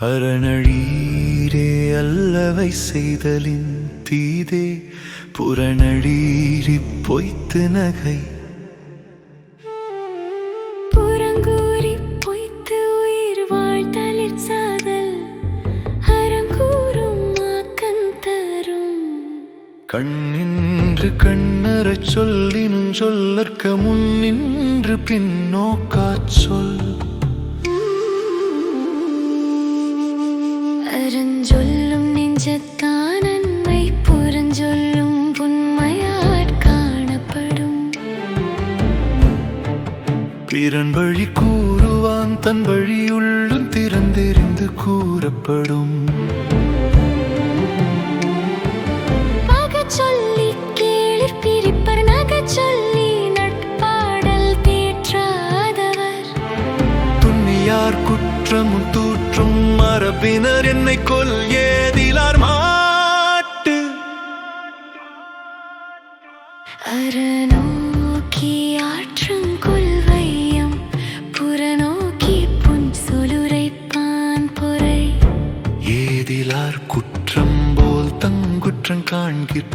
அரணழீரே அல்லவை செய்தலின் தீதே புறநழீரி பொய்த்து நகை. புறங்கூறி பொய்த்து உயிர் வாழ்த்தலிற் சாதல் அறங்கூறும் ஆக்கன் தரும். கண்ணின்று கண்ணறச் சொல்லினும் சொல்லற்க முன்னின்று பின்னோக்காச் சொல். அறஞ்சொல்லும் நெஞ்சத்தான் அன்மை புறஞ்சொல்லும் புன்மையாற் காணப்படும். பிறன் வழி கூறுவான் தன் வழியுள்ளும் திறந்தெறிந்து கூறப்படும். சொல்லிக் கேளிர் பிரிப்பர் நகச் சொல்லி குற்றமும் தூற்றும் மரபினர் என்னை கொல் ஏதிலார் மாட்டு. அறநோக்கி ஆற்றும் கொள்வையம் புறநோக்கி புன் சொலுரைப்பான் பொறை. ஏதிலார் குற்றம் போல் தங்குற்றம் காண்கிற்